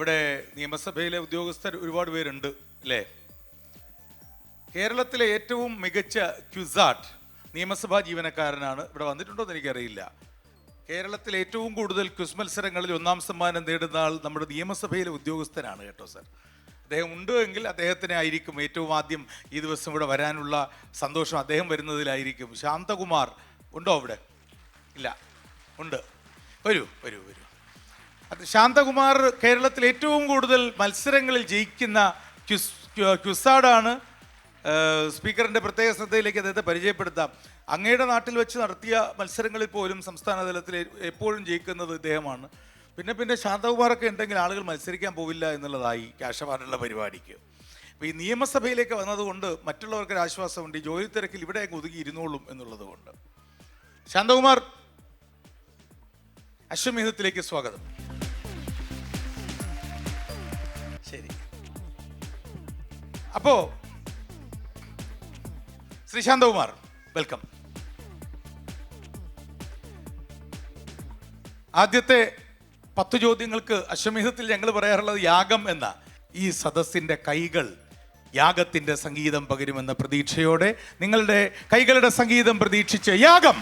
ഇവിടെ നിയമസഭയിലെ ഉദ്യോഗസ്ഥർ ഒരുപാട് പേരുണ്ട് അല്ലേ? കേരളത്തിലെ ഏറ്റവും മികച്ച ക്യുസാട്ട് നിയമസഭാ ജീവനക്കാരനാണ് ഇവിടെ വന്നിട്ടുണ്ടോ എന്ന് എനിക്കറിയില്ല. കേരളത്തിൽ ഏറ്റവും കൂടുതൽ ക്വിസ് മത്സരങ്ങളിൽ ഒന്നാം സമ്മാനം നേടുന്ന ആൾ നമ്മുടെ നിയമസഭയിലെ ഉദ്യോഗസ്ഥനാണ് കേട്ടോ സർ. അദ്ദേഹം ഉണ്ട് എങ്കിൽ അദ്ദേഹത്തിനെ ആയിരിക്കും ഏറ്റവും ആദ്യം ഈ ദിവസം ഇവിടെ വരാനുള്ള സന്തോഷം അദ്ദേഹം വരുന്നതിലായിരിക്കും. ശാന്തകുമാർ ഉണ്ടോ അവിടെ? ഇല്ല ഉണ്ട്. വരൂ വരൂ വരൂ. ശാന്തകുമാർ കേരളത്തിൽ ഏറ്റവും കൂടുതൽ മത്സരങ്ങളിൽ ജയിക്കുന്ന ക്യുസ് ക്യു- ക്യുസാഡാണ്. സ്പീക്കറിന്റെ പ്രത്യേക ശ്രദ്ധയിലേക്ക് അദ്ദേഹത്തെ പരിചയപ്പെടുത്താം. അങ്ങയുടെ നാട്ടിൽ വെച്ച് നടത്തിയ മത്സരങ്ങളിൽ പോലും സംസ്ഥാന തലത്തിൽ എപ്പോഴും ജയിക്കുന്നത് ഇദ്ദേഹമാണ്. പിന്നെ പിന്നെ ശാന്തകുമാറൊക്കെ ഉണ്ടെങ്കിൽ ആളുകൾ മത്സരിക്കാൻ പോവില്ല എന്നുള്ളതായി കാഷവാനുള്ള പരിപാടിക്ക്. അപ്പോൾ ഈ നിയമസഭയിലേക്ക് വന്നതുകൊണ്ട് മറ്റുള്ളവർക്ക് ഒരു ആശ്വാസമുണ്ട്. ഈ ജോലി തിരക്കിൽ ഇവിടെ ഒതുങ്ങി ഇരുന്നോളും എന്നുള്ളത് കൊണ്ട് ശാന്തകുമാർ അശ്വമേധത്തിലേക്ക് സ്വാഗതം. അപ്പോ ശ്രീ ശാന്തകുമാർ വെൽക്കം ആദ്യത്തെ പത്ത് ചോദ്യങ്ങൾക്ക് അശ്വമേധത്തിൽ ഞങ്ങൾ പറയാറുള്ളത് യാഗം എന്ന ഈ സദസ്സിന്റെ കൈകൾ യാഗത്തിന്റെ സംഗീതം പകരുമെന്ന പ്രതീക്ഷയോടെ നിങ്ങളുടെ കൈകളുടെ സംഗീതം പ്രതീക്ഷിച്ച് യാഗം.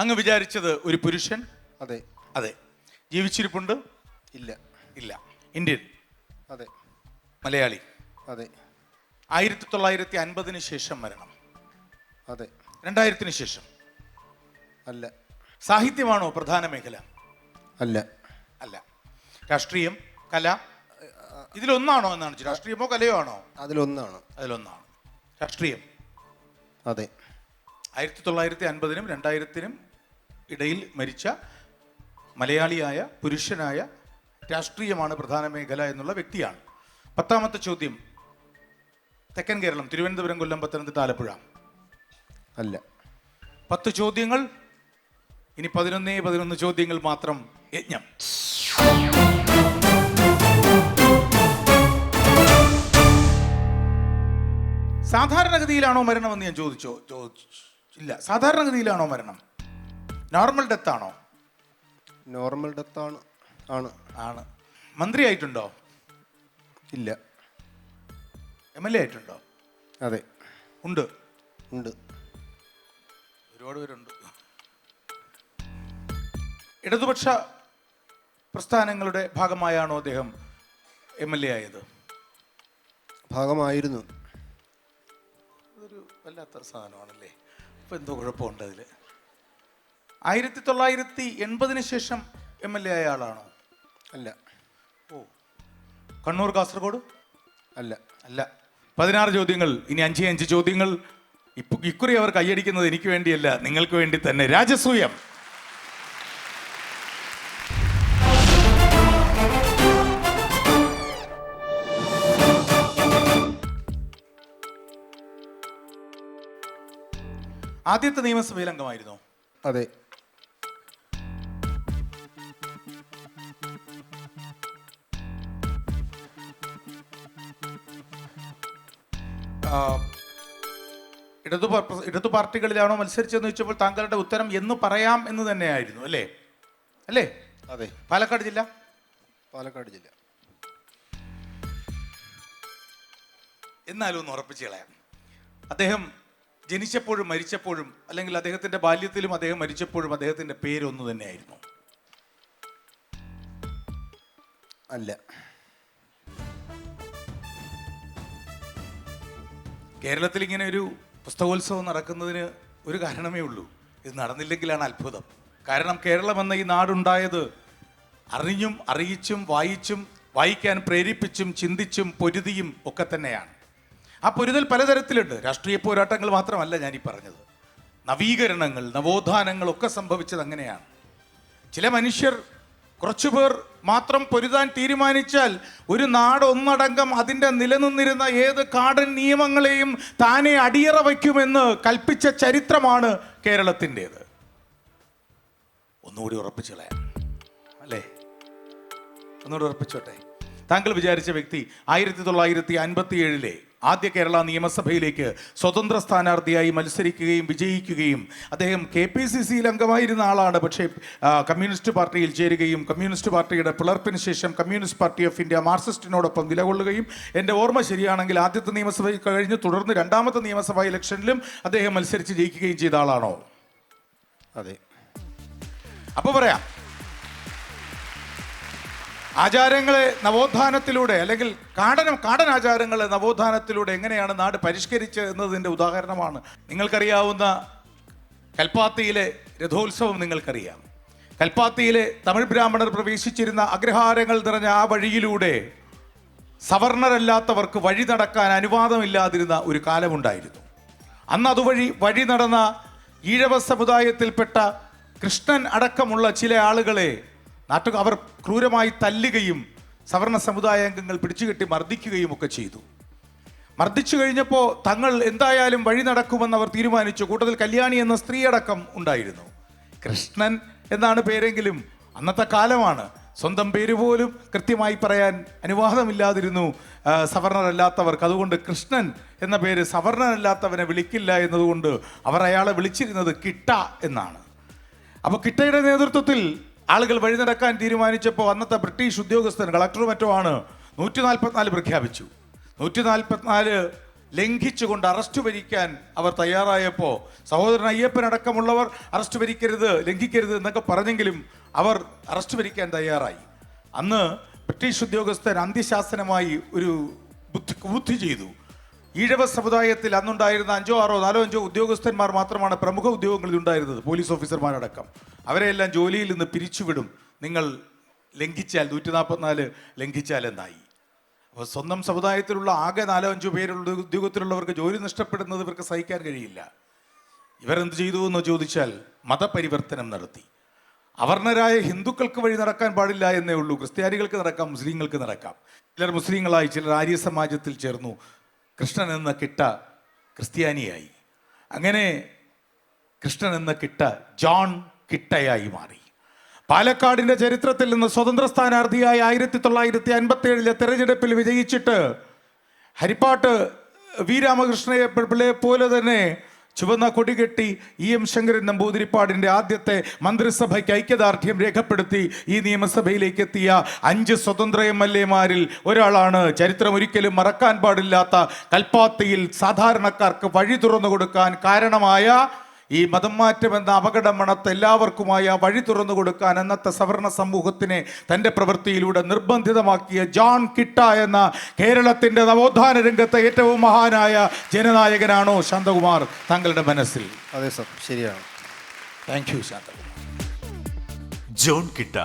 അങ്ങ് വിചാരിച്ചത് ഒരു പുരുഷൻ? അതെ. അതെ. ജീവിച്ചിരിപ്പുണ്ട്? ഇല്ല. ഇല്ല. ഇന്ത്യൻ അതെ. മലയാളി? അതെ. ആയിരത്തി തൊള്ളായിരത്തി അൻപതിന് ശേഷം മരണം. അതെ. രണ്ടായിരത്തിന് ശേഷം. അല്ല. സാഹിത്യമാണോ പ്രധാന മേഖല? അല്ല. അല്ല. രാഷ്ട്രീയം കല? ഇതിലൊന്നാണോ എന്നാണ് രാഷ്ട്രീയമോ കലയോ ആണോ? അതിലൊന്നാണ്. അതിലൊന്നാണ്. രാഷ്ട്രീയം? അതെ. ആയിരത്തി തൊള്ളായിരത്തി അൻപതിനും രണ്ടായിരത്തിനും ഇടയിൽ മരിച്ച മലയാളിയായ പുരുഷനായ രാഷ്ട്രീയമാണ് പ്രധാന മേഖല എന്നുള്ള വ്യക്തിയാണ്. പത്താമത്തെ ചോദ്യം. തെക്കൻ കേരളം തിരുവനന്തപുരം കൊല്ലം പത്തനംതിട്ട ആലപ്പുഴ. അല്ല. പത്ത് ചോദ്യങ്ങൾ. ഇനി പതിനൊന്നേ പതിനൊന്ന് ചോദ്യങ്ങൾ മാത്രം യജ്ഞം. സാധാരണഗതിയിലാണോ മരണമെന്ന് ഞാൻ ചോദിച്ചോ? ചോദിച്ചു ഇല്ല സാധാരണഗതിയിലാണോ മരണം? നോർമൽ ഡെത്ത് ആണോ? നോർമൽ ഡെത്ത് ആണ്. ആണ്. ആണ്. മന്ത്രി ആയിട്ടുണ്ടോ? ഇല്ല. എം എൽ എ ആയിട്ടുണ്ടോ? അതെ. ഉണ്ട്. ഉണ്ട്. ഒരുപാട് പേരുണ്ട്. ഇടതുപക്ഷ പ്രസ്ഥാനങ്ങളുടെ ഭാഗമായാണോ അദ്ദേഹം എം എൽ എ ആയത്? ഭാഗമായിരുന്നു. അതൊരു വല്ലാത്ത സാധനമാണല്ലേ? ഇപ്പം എന്തോ കുഴപ്പമുണ്ട് അതിൽ ആയിരത്തി തൊള്ളായിരത്തി എൺപതിന് ശേഷം എം എൽ എ ആയ ആളാണോ? അല്ല. ഓ. കണ്ണൂർ കാസർഗോഡ്? അല്ല. അല്ല. പതിനാറ് ചോദ്യങ്ങൾ ഇനി അഞ്ച് അഞ്ച് ചോദ്യങ്ങൾ. ഇപ്പൊ ഇക്കുറി അവർ കൈയടിക്കുന്നത് എനിക്ക് വേണ്ടിയല്ല നിങ്ങൾക്ക് വേണ്ടി തന്നെ. രാജസൂയം. ആദ്യത്തെ നിയമസഭയിൽ അംഗമായിരുന്നു? അതെ. ഇടതു ഇടതു പാർട്ടികളിലാണോ മത്സരിച്ചതെന്ന് ചോദിച്ചപ്പോൾ താങ്കളുടെ ഉത്തരം എന്ന് പറയാം എന്ന് തന്നെയായിരുന്നു അല്ലേ? അല്ലേ? അതെ. പാലക്കാട് ജില്ല? പാലക്കാട് ജില്ല. എന്നാലും ഒന്ന് ഉറപ്പിച്ച് കളയാം. അദ്ദേഹം ജനിച്ചപ്പോഴും മരിച്ചപ്പോഴും അല്ലെങ്കിൽ അദ്ദേഹത്തിന്റെ ബാല്യത്തിലും അദ്ദേഹം മരിച്ചപ്പോഴും അദ്ദേഹത്തിന്റെ പേര് ഒന്ന് തന്നെയായിരുന്നു. അല്ല. കേരളത്തിൽ ഇങ്ങനെ ഒരു പുസ്തകോത്സവം നടക്കുന്നതിന് ഒരു കാരണമേ ഉള്ളൂ. ഇത് നടന്നില്ലെങ്കിലാണ് അത്ഭുതം. കാരണം കേരളം എന്ന ഈ നാടുണ്ടായത് അറിഞ്ഞും അറിയിച്ചും വായിച്ചും വായിക്കാൻ പ്രേരിപ്പിച്ചും ചിന്തിച്ചും പൊരുതിയും ഒക്കെ തന്നെയാണ്. ആ പൊരുതൽ പലതരത്തിലുണ്ട്. രാഷ്ട്രീയ പോരാട്ടങ്ങൾ മാത്രമല്ല ഞാനീ പറഞ്ഞത്. നവീകരണങ്ങൾ നവോത്ഥാനങ്ങൾ ഒക്കെ സംഭവിച്ചത് അങ്ങനെയാണ് ചില മനുഷ്യർ കുറച്ചുപേർ മാത്രം പൊരുതാൻ തീരുമാനിച്ചാൽ ഒരു നാട് ഒന്നടങ്കം അതിന്റെ നിലനിന്നിരുന്ന ഏത് കാടൻ നിയമങ്ങളെയും താനെ അടിയറ വയ്ക്കുമെന്ന് കൽപ്പിച്ച ചരിത്രമാണ് കേരളത്തിന്റേത്. ഒന്നുകൂടി ഉറപ്പിച്ചു അല്ലേ? ഒന്നുകൂടി ഉറപ്പിച്ചോട്ടെ. താങ്കൾ വിചാരിച്ച വ്യക്തി ആയിരത്തി തൊള്ളായിരത്തി അൻപത്തി ഏഴിലെ ആദ്യ കേരള നിയമസഭയിലേക്ക് സ്വതന്ത്ര സ്ഥാനാർത്ഥിയായി മത്സരിക്കുകയും വിജയിക്കുകയും അദ്ദേഹം കെ പി സി സിയിൽ അംഗമായിരുന്ന ആളാണ്. പക്ഷേ കമ്മ്യൂണിസ്റ്റ് പാർട്ടിയിൽ ചേരുകയും കമ്മ്യൂണിസ്റ്റ് പാർട്ടിയുടെ പിളർപ്പിന് ശേഷം കമ്മ്യൂണിസ്റ്റ് പാർട്ടി ഓഫ് ഇന്ത്യ മാർക്സിസ്റ്റിനോടൊപ്പം നിലകൊള്ളുകയും എന്റെ ഓർമ്മ ശരിയാണെങ്കിൽ ആദ്യത്തെ നിയമസഭയിൽ കഴിഞ്ഞ് തുടർന്ന് രണ്ടാമത്തെ നിയമസഭാ ഇലക്ഷനിലും അദ്ദേഹം മത്സരിച്ച് ജയിക്കുകയും ചെയ്ത ആളാണോ? അതെ. അപ്പോൾ പറയാം. ആചാരങ്ങളെ നവോത്ഥാനത്തിലൂടെ അല്ലെങ്കിൽ കാടനം കാടനാചാരങ്ങളെ നവോത്ഥാനത്തിലൂടെ എങ്ങനെയാണ് നാട് പരിഷ്കരിച്ചത് എന്നതിന്റെ ഉദാഹരണമാണ് നിങ്ങൾക്കറിയാവുന്ന കൽപ്പാത്തിയിലെ രഥോത്സവം നിങ്ങൾക്കറിയാം. കൽപ്പാത്തിയിലെ തമിഴ് ബ്രാഹ്മണർ പ്രവേശിച്ചിരുന്ന അഗ്രഹാരങ്ങൾ നിറഞ്ഞ ആ വഴിയിലൂടെ സവർണരല്ലാത്തവർക്ക് വഴി നടക്കാൻ അനുവാദമില്ലാതിരുന്ന ഒരു കാലമുണ്ടായിരുന്നു. അന്ന് അതുവഴി വഴി നടന്ന ഈഴവ സമുദായത്തിൽപ്പെട്ട കൃഷ്ണൻ അടക്കമുള്ള ചില ആളുകളെ നാട്ടു അവർ ക്രൂരമായി തല്ലുകയും സവർണ സമുദായ അംഗങ്ങൾ പിടിച്ചുകെട്ടി മർദ്ദിക്കുകയും ഒക്കെ ചെയ്തു. മർദ്ദിച്ചു കഴിഞ്ഞപ്പോൾ തങ്ങൾ എന്തായാലും വഴി നടക്കുമെന്ന് അവർ തീരുമാനിച്ചു. കൂട്ടത്തിൽ കല്യാണി എന്ന സ്ത്രീയടക്കം ഉണ്ടായിരുന്നു. കൃഷ്ണൻ എന്നാണ് പേരെങ്കിലും അന്നത്തെ കാലമാണ്. സ്വന്തം പേര് പോലും കൃത്യമായി പറയാൻ അനുവാദമില്ലാതിരുന്നു സവർണരല്ലാത്തവർക്ക്. അതുകൊണ്ട് കൃഷ്ണൻ എന്ന പേര് സവർണനല്ലാത്തവനെ വിളിക്കില്ല എന്നതുകൊണ്ട് അവർ അയാളെ വിളിച്ചിരുന്നത് കിട്ട എന്നാണ്. അപ്പോൾ കിട്ടയുടെ നേതൃത്വത്തിൽ ആളുകൾ വഴി നടക്കാൻ തീരുമാനിച്ചപ്പോൾ അന്നത്തെ ബ്രിട്ടീഷ് ഉദ്യോഗസ്ഥൻ കളക്ടർ മറ്റോ ആണ് നൂറ്റി നാൽപ്പത്തിനാല് പ്രഖ്യാപിച്ചു. നൂറ്റി നാൽപ്പത്തിനാല് ലംഘിച്ചുകൊണ്ട് അറസ്റ്റ് ഭരിക്കാൻ അവർ തയ്യാറായപ്പോൾ സഹോദരൻ അയ്യപ്പൻ അടക്കമുള്ളവർ അറസ്റ്റ് ഭരിക്കരുത് ലംഘിക്കരുത് എന്നൊക്കെ പറഞ്ഞെങ്കിലും അവർ അറസ്റ്റ് വരിക്കാൻ തയ്യാറായി. അന്ന് ബ്രിട്ടീഷ് ഉദ്യോഗസ്ഥൻ അന്ത്യശാസനമായി ഒരു ബുദ്ധി ബുദ്ധി ചെയ്തു. ഈഴവ സമുദായത്തിൽ അന്നുണ്ടായിരുന്ന അഞ്ചോ ആറോ നാലോ അഞ്ചോ ഉദ്യോഗസ്ഥന്മാർ മാത്രമാണ് പ്രമുഖ ഉദ്യോഗങ്ങളിൽ ഉണ്ടായിരുന്നത് പോലീസ് ഓഫീസർമാരടക്കം. അവരെയെല്ലാം ജോലിയിൽ നിന്ന് പിരിച്ചുവിടും. നിങ്ങൾ ലംഘിച്ചാൽ നൂറ്റി നാൽപ്പത്തിനാല് ലംഘിച്ചാൽ എന്നായി. അപ്പോൾ സ്വന്തം സമുദായത്തിലുള്ള ആകെ നാലോ അഞ്ചോ പേരുള്ള ഉദ്യോഗത്തിലുള്ളവർക്ക് ജോലി നഷ്ടപ്പെടുന്നത് ഇവർക്ക് സഹിക്കാൻ കഴിയില്ല. ഇവരെന്ത് ചെയ്തു എന്ന് ചോദിച്ചാൽ മതപരിവർത്തനം നടത്തി. അവർണരായ ഹിന്ദുക്കൾക്ക് വഴി നടക്കാൻ പാടില്ല എന്നേ ഉള്ളൂ. ക്രിസ്ത്യാനികൾക്ക് നടക്കാം മുസ്ലിങ്ങൾക്ക് നടക്കാം. ചിലർ മുസ്ലിങ്ങളായി ചിലർ ആര്യ സമാജത്തിൽ ചേർന്നു. കൃഷ്ണൻ എന്ന കിട്ട ക്രിസ്ത്യാനിയായി. അങ്ങനെ കൃഷ്ണൻ എന്ന കിട്ട ജോൺ കിട്ടയായി മാറി. പാലക്കാടിന്റെ ചരിത്രത്തിൽ നിന്ന് സ്വതന്ത്ര സ്ഥാനാർത്ഥിയായി ആയിരത്തി തൊള്ളായിരത്തി അൻപത്തി ഏഴിലെ തെരഞ്ഞെടുപ്പിൽ വിജയിച്ചിട്ട് ഹരിപ്പാട്ട് വി രാമകൃഷ്ണയെ പിള്ളയെ പോലെ തന്നെ ചുവന്ന കൊടികെട്ടി ഇ എം ശങ്കരൻ നമ്പൂതിരിപ്പാടിന്റെ ആദ്യത്തെ മന്ത്രിസഭയ്ക്ക് ഐക്യദാർഢ്യം രേഖപ്പെടുത്തി ഈ നിയമസഭയിലേക്ക് എത്തിയ അഞ്ച് സ്വതന്ത്ര എം എൽ എമാരിൽ ഒരാളാണ്. ചരിത്രം ഒരിക്കലും മറക്കാൻ പാടില്ലാത്ത കൽപ്പാത്തിയിൽ സാധാരണക്കാർക്ക് വഴി തുറന്നു കൊടുക്കാൻ കാരണമായ ഈ മതം മാറ്റം എന്ന അപകടം മണത്ത് എല്ലാവർക്കുമായി ആ വഴി തുറന്നു കൊടുക്കാൻ അന്നത്തെ സവർണ സമൂഹത്തിനെ തന്റെ പ്രവൃത്തിയിലൂടെ നിർബന്ധിതമാക്കിയ ജോൺ കിട്ട എന്ന കേരളത്തിന്റെ നവോത്ഥാന രംഗത്തെ ഏറ്റവും മഹാനായ ജനനായകനാണോ ശാന്തകുമാർ താങ്കളുടെ മനസ്സിൽ? അതെ സർ ശരിയാണ്. Thank you Shantakumar. ജോൺ കിട്ട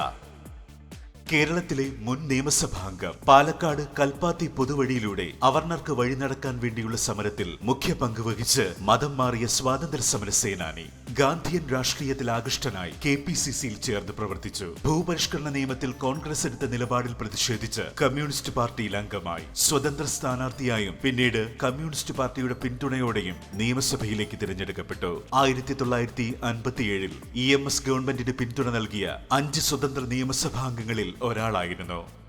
കേരളത്തിലെ മുൻ നിയമസഭാംഗം പാലക്കാട് കൽപ്പാത്തി പൊതുവഴിയിലൂടെ അവർണർക്ക് വഴി നടക്കാൻ വേണ്ടിയുള്ള സമരത്തിൽ മുഖ്യ പങ്ക് വഹിച്ച് മതം മാറിയ സ്വാതന്ത്ര്യ സമര സേനാനി ഗാന്ധിയൻ രാഷ്ട്രീയത്തിൽ ആകൃഷ്ടനായി കെ പി സി സിയിൽ ചേർന്ന് പ്രവർത്തിച്ചു. ഭൂപരിഷ്കരണ നിയമത്തിൽ കോൺഗ്രസ് എടുത്ത നിലപാടിൽ പ്രതിഷേധിച്ച് കമ്മ്യൂണിസ്റ്റ് പാർട്ടിയിൽ അംഗമായി. സ്വതന്ത്ര സ്ഥാനാർത്ഥിയായും പിന്നീട് കമ്മ്യൂണിസ്റ്റ് പാർട്ടിയുടെ പിന്തുണയോടെയും നിയമസഭയിലേക്ക് തിരഞ്ഞെടുക്കപ്പെട്ടു. ആയിരത്തി തൊള്ളായിരത്തി അൻപത്തിയേഴിൽ ഇ എം എസ് ഗവൺമെന്റിന് പിന്തുണ നൽകിയ അഞ്ച് സ്വതന്ത്ര നിയമസഭാംഗങ്ങളിൽ ഒരാളായിരുന്നു?